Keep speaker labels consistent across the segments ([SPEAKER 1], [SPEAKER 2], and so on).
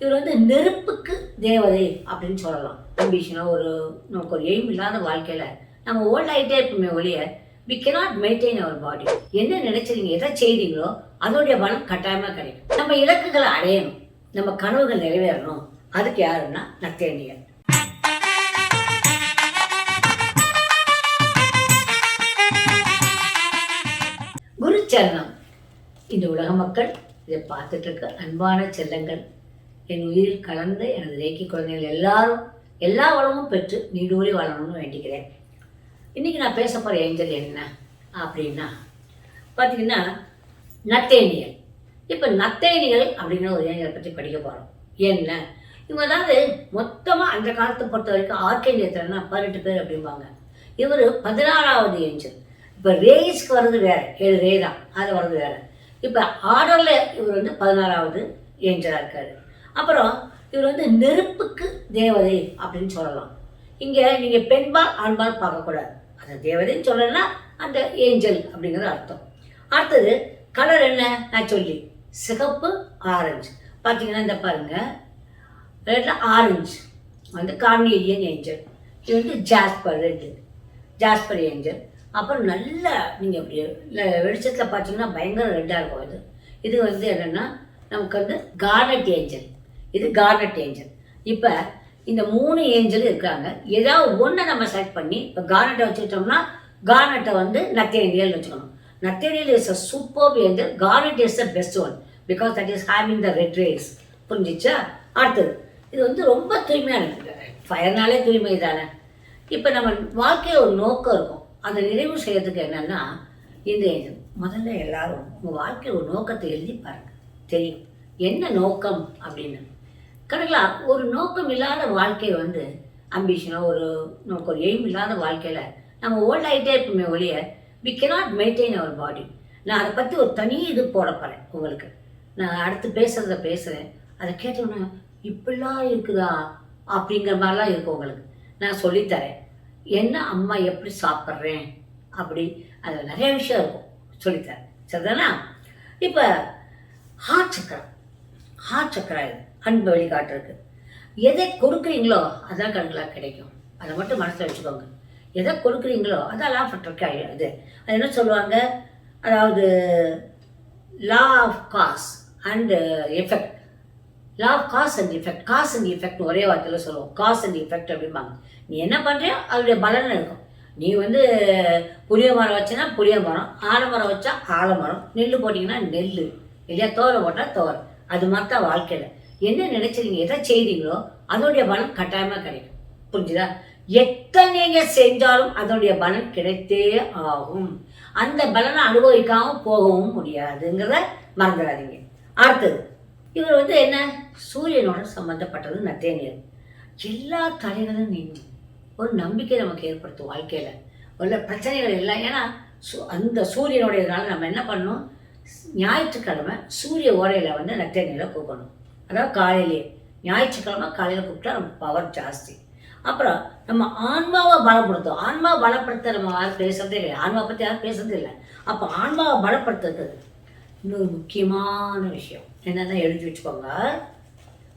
[SPEAKER 1] இவர் வந்து நெருப்புக்கு தேவதை அப்படின்னு சொல்லலாம். அம்பிஷனாக ஒரு நமக்கு ஒரு எய்ம் இல்லாத வாழ்க்கையில் நம்ம ஓல்ட் ஆகிட்டே இருப்போமே ஒழிய we cannot maintain our body என்ன நினைச்சீங்க எதை செய்கிறீங்களோ அதோடைய பலம் கட்டாயமாக கிடைக்கும். நம்ம இலக்குகளை அடையணும். நம்ம கனவுகள் நிறைவேறணும். அதுக்கு யாருன்னா நத்தேனியர் குருச்சரணம். இந்த உலக மக்கள் இதை பார்த்துட்டு இருக்க அன்பான செல்லங்கள். என் உயிரில் கலந்த எனது ரேக்கி குழந்தைகள் எல்லாரும் எல்லா வளமும் பெற்று நீடூரி வாழணும்னு வேண்டிக்கிறேன். இன்றைக்கி நான் பேச போகிற ஏஞ்சல் என்ன அப்படின்னா பார்த்தீங்கன்னா நத்தேனியல். இப்போ நத்தேனிகள் அப்படிங்கிற ஒரு ஏஞ்சலை பற்றி படிக்க போகிறோம் என்ன? இவங்க அதாவது மொத்தமாக அந்த காலத்தை பொறுத்த வரைக்கும் ஆர்கேஞ்சல்னா பதினெட்டு பேர் அப்படிம்பாங்க. இவர் பதினாறாவது ஏஞ்சல். இப்போ ரேஸ்க்கு வர்றது வேற ஏழு ரே தான் அது வர்றது வேறு. இப்போ ஆர்டரில் இவர் வந்து பதினாறாவது ஏஞ்சலாக இருக்கார். அப்புறம் இவர் வந்து நெருப்புக்கு தேவதை அப்படின்னு சொல்லலாம். இங்கே நீங்கள் பெண்பால் ஆண்பால் பார்க்கக்கூடாது. அந்த தேவதைன்னு சொல்லலைன்னா அந்த ஏஞ்சல் அப்படிங்கிறது அர்த்தம். அடுத்தது கலர் என்ன? நான் சொல்லி. சிகப்பு ஆரஞ்சு. பார்த்தீங்கன்னா இந்த பாருங்கள் ரெட்டில் ஆரஞ்சு. வந்து கார்னியலியன் ஏஞ்சல். இது வந்து ஜாஸ்பர் ரெட்டு ஜாஸ்பர் ஏஞ்சல். அப்புறம் நல்ல நீங்கள் அப்படி இல்லை வெளிச்சத்தில் பார்த்தீங்கன்னா பயங்கர ரெட்டாக இருக்கும் இது இது வந்து என்னென்னா நமக்கு வந்து கார்னட் ஏஞ்சல். இது கார்னட் ஏஞ்சல் இப்போ இந்த மூணு ஏஞ்சல் இருக்காங்க ஏதாவது ஒன்றை நம்ம செலக்ட் பண்ணி இப்போ கார்னட்டை வச்சுக்கிட்டோம்னா கார்னட்டை வந்து நத்தேரியல் வச்சுக்கணும். நத்தேரியல் is a super angel garnet is a best one because that is having the red rays புரிஞ்சிச்சா? அடுத்தது இது வந்து ரொம்ப தூய்மையானது ஃபயர்னாலே தூய்மை தானே. இப்போ நம்ம வாழ்க்கையில் ஒரு நோக்கம் இருக்கும். அதை நிறைவு செய்யறதுக்கு என்னன்னா இந்த முதல்ல எல்லாரும் உங்கள் வாழ்க்கையில் ஒரு நோக்கத்தை எழுதி பாருங்க. தெரியும். என்ன நோக்கம் அப்படின்னு? கணக்கில் ஒரு நோக்கம் இல்லாத வாழ்க்கை வந்து அம்பிஷனோ ஒரு நமக்கு ஒரு எய்ம் இல்லாத வாழ்க்கையில் நம்ம ஓல்ட் ஆகிட்டே இருப்போமே ஒழிய we cannot maintain our body நான் அதை பற்றி ஒரு தனி இது போட போகிறேன் உங்களுக்கு. நான் அடுத்து பேசுகிறத பேசுகிறேன் அதை கேட்டோன்னே இப்படிலாம் இருக்குதா? அப்படிங்கிற மாதிரிலாம் இருக்கும் உங்களுக்கு. நான் சொல்லித்தரேன். என்ன அம்மா எப்படி சாப்பிட்றேன்? அப்படி அதில் நிறைய விஷயம் இருக்கும். சொல்லித்தரேன். சரிதானா? இப்போ ஹார்ட் சக்கரம் ஹார்ட் சக்கரா இது. அன்பு வழிகாட்டுறதுக்கு எதை கொடுக்குறீங்களோ அதான் கண்களாக கிடைக்கும். அதை மட்டும் மனசில் வச்சுக்கோங்க. எதை கொடுக்குறீங்களோ அதான் லா ஆஃப் அட்ராக்ட் இது. அது என்ன சொல்லுவாங்க? அதாவது law of cause and effect law of cause and effect cause and effect ஒரே வார்த்தையில் சொல்லுவோம். காஸ் அண்ட் எஃபெக்ட் அப்படிம்பாங்க. நீ என்ன பண்ணுறியோ அதோடைய பலன் இருக்கும். நீ வந்து புளிய மரம் வச்சனா புளிய மரம் ஆலமரம் வச்சா ஆலமரம் நெல் போட்டிங்கன்னா நெல் இல்லையா தோரை போட்டால் தோரை அது மாதிரி தான் வாழ்க்கையில். என்ன நினைச்சிருங்க எதை செய்றீங்களோ அதோடைய பலன் கட்டாயமாக கிடைக்கும். புரிஞ்சுதா? எத்தனைங்க செஞ்சாலும் அதனுடைய பலன் கிடைத்தே ஆகும். அந்த பலனை அனுபவிக்காம போகவும் முடியாதுங்கிறத மறந்துடாதீங்க. அடுத்தது இவர் வந்து என்ன? சூரியனோட சம்மந்தப்பட்டது நத்தேனியர் எல்லா தலைகளும் நீங்கும் ஒரு நம்பிக்கை நமக்கு ஏற்படுத்தும் வாழ்க்கையில். உள்ள பிரச்சனைகள் எல்லாம் ஏன்னா சு- அந்த சூரியனுடையதுனால நம்ம என்ன பண்ணணும்? ஞாயிற்றுக்கிழமை சூரிய ஓரையில் வந்து நத்தேனியில் கூப்பிடணும் அதாவது காலையிலேயே ஞாயிற்றுக்கிழமை காலையில் கூப்பிட்டா நமக்கு பவர் ஜாஸ்தி. அப்புறம் நம்ம ஆன்மாவை பலப்படுத்தும் ஆன்மாவை பலப்படுத்த நம்ம யாரும் பேசுறதே இல்லை ஆன்மாவை பற்றி யாரும் பேசுறதே இல்லை. அப்போ ஆன்மாவை பலப்படுத்துறது இன்னொரு முக்கியமான விஷயம். என்னென்ன எழுதி வச்சுக்கோங்க.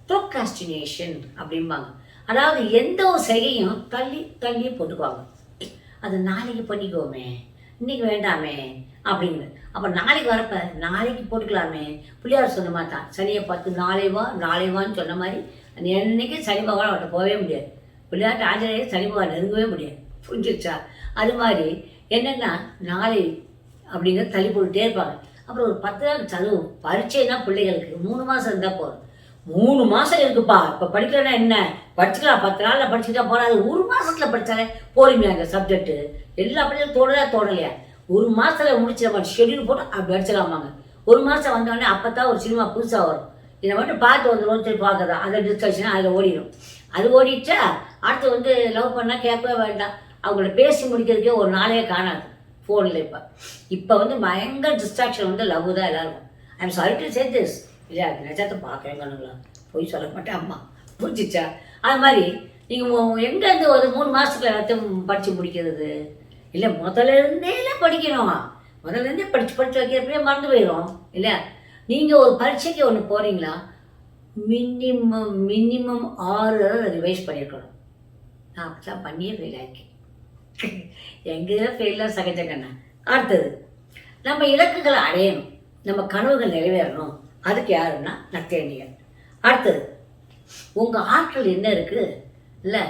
[SPEAKER 1] ப்ரோகாஸ்டினேஷன் அப்படிம்பாங்க. அதாவது எந்த ஒரு செயலையும் தள்ளி தள்ளி போட்டுக்குவாங்க. அது நாளைக்கு பண்ணிக்குவோமே இன்னைக்கு வேண்டாமே அப்படின்னு அப்போ நாளைக்கு வரப்ப நாளைக்கு போட்டுக்கலாமே. பிள்ளையார் சொன்ன மாதிரி தான். சனியை பார்த்து நாளை வா நாளை வான்னு சொன்ன மாதிரி நீ என்னைக்கு சனி பகவான் அவர்கிட்ட போகவே முடியாது. பிள்ளையார்ட்ட ஆஞ்சநேயர் சனி பகவான் நெருங்கவே முடியாது. புரிஞ்சிருச்சா? அது மாதிரி என்னென்னா நாளை அப்படிங்கிறது தள்ளி போட்டுகிட்டே இருப்பாங்க. அப்புறம் ஒரு பத்து நாள் சதுவும் பரீட்சைனா பிள்ளைகளுக்கு மூணு மாதம் இருந்தால் போதும். மூணு மாதம் இருக்குப்பா. இப்போ படிக்கலன்னா என்ன? படிச்சுக்கலாம் பத்து நாளில் படிச்சுட்டா போகிறாது ஒரு மாதத்தில் படித்தாலே போறீங்களா அந்த சப்ஜெக்ட்டு எல்லா பிள்ளைகளும் தோடலையா தோடலையா ஒரு மாதத்தில் முடிச்ச மாதிரி ஷெட்யூல் போட்டு அப்படி அடிச்சுக்கலாமாங்க. ஒரு மாதம் வந்தோடனே அப்போ தான் ஒரு சினிமா புதுசாக வரும். இதை மட்டும் பார்த்து வந்துடும் சரி பார்க்குறதா? அந்த டிஸ்கஷன் அதில் ஓடிடும் அது ஓடிட்டா அடுத்து வந்து லவ் பண்ணால் கேட்கவே வேண்டாம். அவங்கள பேசி முடிக்கிறதுக்கே ஒரு நாளே காணாது. ஃபோனில் இப்போ. இப்போ வந்து பயங்கர டிஸ்ட்ராக்ஷன் வந்து லவ் தான் எல்லாருக்கும். I'm sorry to say this இல்லையா நிஜத்தை பார்க்குறேங்கன்னுங்களா போய் சொல்ல மாட்டேன் அம்மா. புரிஞ்சிச்சா? அது மாதிரி நீங்கள் எங்கேருந்து ஒரு மூணு மாதத்துக்குள்ள எல்லாத்தையும் படித்து முடிக்கிறது? இல்லை முதல்ல இருந்தே படிக்கணும். முதல்ல இருந்தே படித்து படித்து வைக்கிறப்பே மறந்து போயிடும் இல்லை நீங்கள் ஒரு பரீட்சைக்கு ஒன்று போகிறீங்களா மினிமம் மினிமம் ஆறு ரிவைஸ் பண்ணியிருக்கணும். நான் அப்படிலாம் பண்ணியே ஃபெயில் ஆயிருக்கேன் எங்கள் ஃபெயிலாக சகஜங்கண்ணா. அடுத்தது நம்ம இலக்குகளை அடையணும். நம்ம கனவுகள் நிறைவேறணும். அதுக்கு யாருன்னா நத்தேனியர் அடுத்தது உங்கள் ஆற்றல் என்ன இருக்குது இல்லை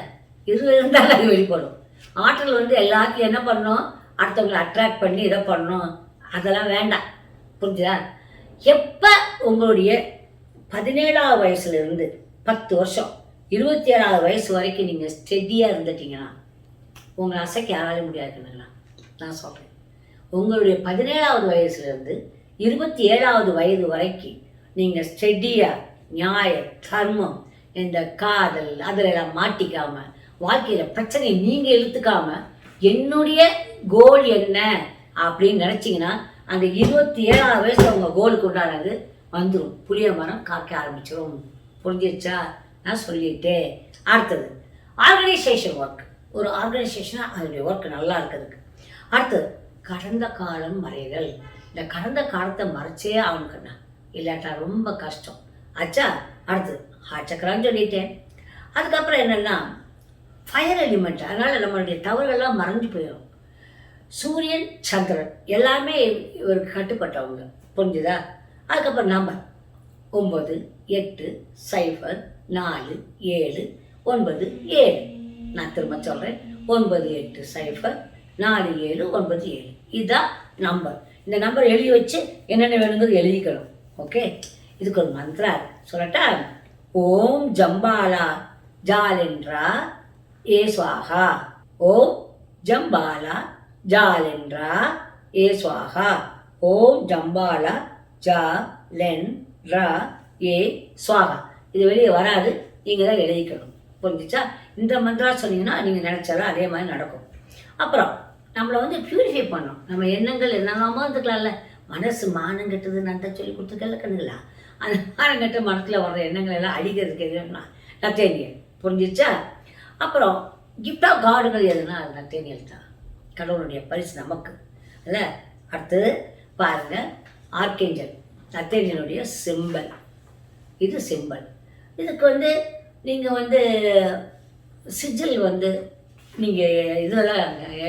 [SPEAKER 1] இது இருந்தாலும் அது வெளிப்படும். ஆற்றல் வந்து எல்லாத்தையும் என்ன பண்ணணும் அடுத்தவங்களை அட்ராக்ட் பண்ணி இதை பண்ணணும் அதெல்லாம் வேண்டாம். புரிஞ்சுதா? எப்போ உங்களுடைய பதினேழாவது வயசுலேருந்து பத்து வருஷம் இருபத்தி ஏழாவது வயசு வரைக்கும் நீங்கள் ஸ்டெடியாக இருந்துட்டீங்கன்னா உங்களை அசைக்க யாராலும் முடியாதுங்களா நான் சொல்கிறேன் உங்களுடைய பதினேழாவது வயசுலேருந்து இருபத்தி ஏழாவது வயது வரைக்கும் நீங்கள் ஸ்டெடியாக நியாய தர்மம் இந்த காதல் அதிலெல்லாம் மாட்டிக்காம வாழ்க்கையில் பிரச்சனையை நீங்கள் இழுத்துக்காம என்னுடைய கோல் என்ன? அப்படின்னு நினச்சிங்கன்னா அந்த இருபத்தி ஏழாவது வயசு அவங்க கோலுக்கு உண்டானது வந்துடும் புளிய மரம் காக்க ஆரம்பிச்சிடும் புரிஞ்சிருச்சா? நான் சொல்லிட்டேன். அடுத்தது ஆர்கனைசேஷன் ஒர்க் ஒரு ஆர்கனைசேஷனாக அதனுடைய ஒர்க் நல்லா இருக்கிறதுக்கு. அடுத்தது கடந்த காலம் மறைதல். இந்த கடந்த காலத்தை மறைச்சே ஆகணுக்கண்ணா இல்லாட்டா ரொம்ப கஷ்டம். ஆச்சா அடுத்தது ஹார்ட் சக்கரான்னு சொல்லிட்டேன். அதுக்கப்புறம் என்னென்னா ஃபயர் எலிமெண்ட் அதனால் நம்மளுடைய தவறுகள்லாம் மறைஞ்சு போயிடும். சூரியன் சந்திரன் எல்லாமே இவருக்கு கட்டுப்பட்டவங்க. புரிஞ்சுதா? அதுக்கப்புறம் நம்பர் ஒம்பது எட்டு சைஃபர் நாலு ஏழு ஒன்பது ஏழு. நான் திரும்ப சொல்கிறேன் ஒன்பது எட்டு சைஃபர் நாலு ஏழு ஒன்பது ஏழு. இதுதான் நம்பர் இந்த நம்பர் எழுதி வச்சு என்னென்ன வேணுங்கிறது எழுதிக்கணும். ஓகே இதுக்கு ஒரு மந்த்ரா சொல்லட்டா? ஓம் ஜம்பாலா ஜாலென்றா ஏ சுவாகா ஓம் ஜம்பாலா ஜாலென்றா ஏ சுவாகா ஓம் ஜம்பாலா ஜா லென் ரா ஏ சுவாகா இது வெளியே வராது நீங்கள் தான் எழுதிக்கணும். புரிஞ்சுச்சா? இந்த மந்திரா சொன்னீங்கன்னா நீங்கள் நினச்சாலும் அதே மாதிரி நடக்கும். அப்புறம் நம்மளை வந்து பியூரிஃபை பண்ணணும். நம்ம எண்ணங்கள் என்னெல்லாமோ இருந்துக்கலாம்ல. மனசு மானம் கெட்டது நான் தான் சொல்லி கொடுத்துருக்கல கண்ணுங்களா அந்த மானம் மனசில் வர்ற எண்ணங்கள் எல்லாம் அடிக்கிறதுக்கு எதுனா நத்தேனியல். புரிஞ்சிச்சா அப்புறம் கிஃப்ட் ஆஃப் காடுகள் எதுனா அது நத்தேனியல் தான். கடவுளுடைய பரிசு நமக்கு. இல்லை? அடுத்தது பாருங்கள் ஆர்கேஞ்சல் நத்தேனியலுடைய சிம்பல் இது சிம்பல் இதுக்கு வந்து நீங்கள் வந்து சிஜில் வந்து நீங்கள் இதெல்லாம்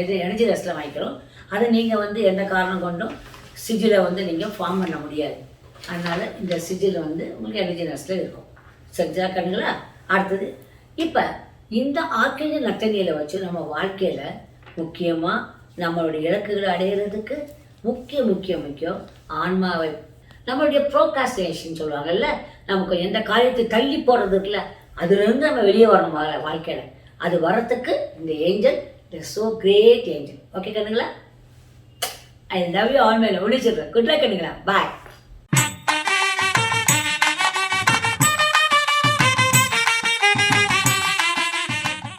[SPEAKER 1] இது எனர்ஜி ரெஸ்ட்டில் வாங்கிக்கிறோம். அதை நீங்கள் வந்து எந்த காரணம் கொண்டும் சிஜிலை வந்து நீங்கள் ஃபார்ம் பண்ண முடியாது. அதனால் இந்த சிஜில் வந்து உங்களுக்கு எனர்ஜி இருக்கும். சரிஜா கண்ணுங்களா அடுத்தது இப்போ இந்த ஆர்கேஜ் நத்தனியில் வச்சு நம்ம வாழ்க்கையில் முக்கியமாக நம்மளுடைய இலக்குகளை அடையிறதுக்கு முக்கிய முக்கிய முக்கியம் ஆன்மாவை. நம்மளுடைய ப்ரோகாஸ்டினேஷன் சொல்லுவாங்கல்ல நமக்கு எந்த காரியத்தை தள்ளி போடுறதுக்குல அதுலேருந்து நம்ம வெளியே வரணும் வாழ்க்கையில். அது வரத்துக்கு இந்த angel so great angel okay கண்ணுங்களா I love you ஆன்மையில் முடிச்சிடுறேன் குட் லக் கண்ணுங்களா பாய்